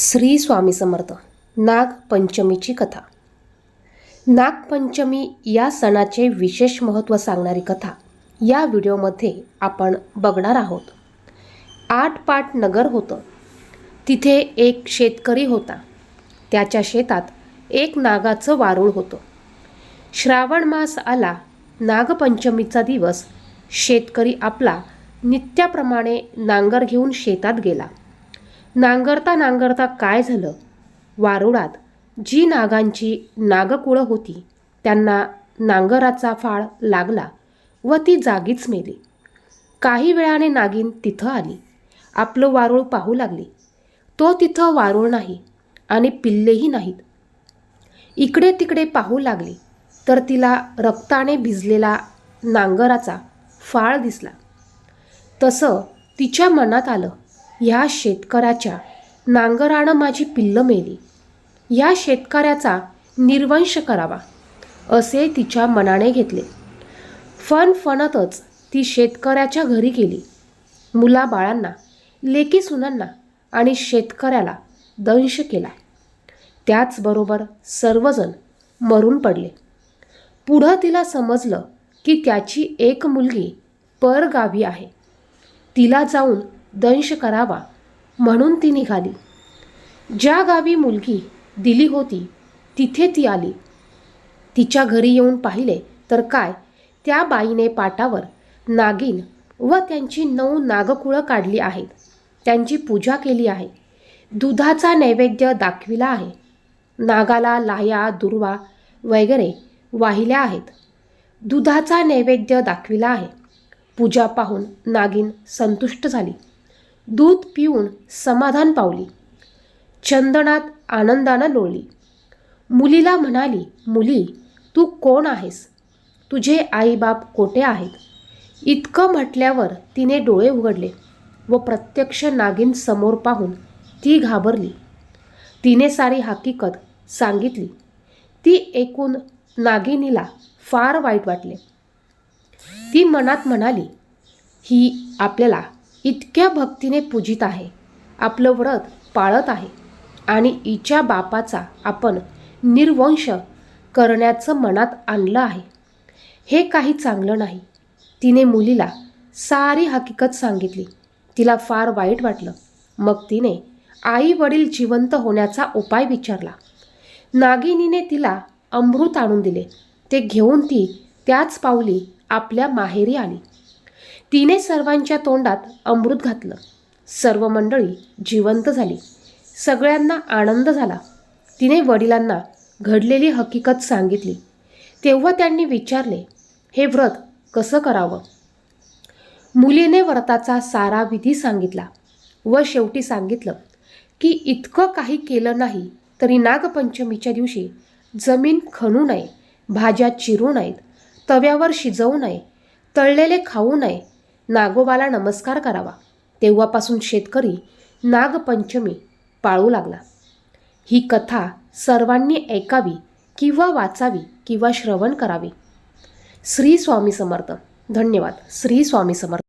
श्री स्वामी समर्थ नागपंचमीची कथा. नागपंचमी या सणाचे विशेष महत्त्व सांगणारी कथा या व्हिडिओमध्ये आपण बघणार आहोत. आठ पाट नगर होतं. तिथे एक शेतकरी होता. त्याच्या शेतात एक नागाचं वारूळ होतं. श्रावण मास आला नागपंचमीचा दिवस शेतकरी आपला नित्याप्रमाणे नांगर घेऊन शेतात गेला. नांगरता नांगरता काय झालं? वारुळात जी नागांची नागकुळं होती त्यांना नांगराचा फाळ लागला व ती जागीच मेली. काही वेळाने नागिन तिथं आली. आपलं वारूळ पाहू लागली. तो तिथं वारूळ नाही आणि पिल्लेही नाहीत. इकडे तिकडे पाहू लागली तर तिला रक्ताने भिजलेला नांगराचा फाळ दिसला. तसं तिच्या मनात आलं ह्या शेतकऱ्याच्या नांगरानं माझी पिल्लं मेली. ह्या शेतकऱ्याचा निर्वंश करावा असे तिच्या मनाने घेतले. फन फणतच ती शेतकऱ्याच्या घरी गेली. मुलाबाळांना लेकी सुनांना आणि शेतकऱ्याला दंश केला. त्याचबरोबर सर्वजण मरून पडले. पुढं तिला समजलं की त्याची एक मुलगी परगावी आहे. तिला जाऊन दंश करावा म्हणून ती निघाली. ज्या गावी मुलगी दिली होती तिथे ती आली. तिच्या घरी येऊन पाहिले तर काय त्या बाईने पाटावर नागिन व त्यांची नऊ नागकुळं काढली आहेत. त्यांची पूजा केली आहे. दुधाचा नैवेद्य दाखविला आहे. नागाला लाह्या दुर्वा वगैरे वाहिल्या आहेत. दुधाचा नैवेद्य दाखविला आहे. पूजा पाहून नागिन संतुष्ट झाली. दूध पिऊन समाधान पावली. चंदनात आनंदानं लोळली. मुलीला म्हणाली मुली तू कोण आहेस? तुझे आईबाप कोठे आहेत? इतकं म्हटल्यावर तिने डोळे उघडले व प्रत्यक्ष नागिन समोर पाहून ती घाबरली. तिने सारी हकीकत सांगितली. ती ऐकून नागिनीला फार वाईट वाटले. ती मनात म्हणाली ही आपल्याला इतक्या भक्तीने पूजित आहे. आपलं व्रत पाळत आहे. आणि इच्या बापाचा आपण निर्वंश करण्याचं मनात आणलं आहे. हे काही चांगलं नाही. तिने मुलीला सारी हकीकत सांगितली. तिला फार वाईट वाटलं. मग तिने आई वडील जिवंत होण्याचा उपाय विचारला. नागिनीने तिला अमृत आणून दिले. ते घेऊन ती त्याच पावली आपल्या माहेरी आली. तिने सर्वांच्या तोंडात अमृत घातलं. सर्व मंडळी जिवंत झाली. सगळ्यांना आनंद झाला. तिने वडिलांना घडलेली हकीकत सांगितली. तेव्हा त्यांनी विचारले हे व्रत कसं करावं? मुलीने व्रताचा सारा विधी सांगितला व शेवटी सांगितलं की इतकं काही केलं नाही तरी नागपंचमीच्या दिवशी जमीन खणू नये भाज्या चिरू नयेत तव्यावर शिजवू नये तळलेले खाऊ नये नागोबाला नमस्कार करावा. तेव्हापासून शेतकरी नागपंचमी पाळू लागला. ही कथा सर्वांनी ऐकावी किंवा वाचावी किंवा श्रवण करावी. श्री स्वामी समर्थ. धन्यवाद. श्री स्वामी समर्थ.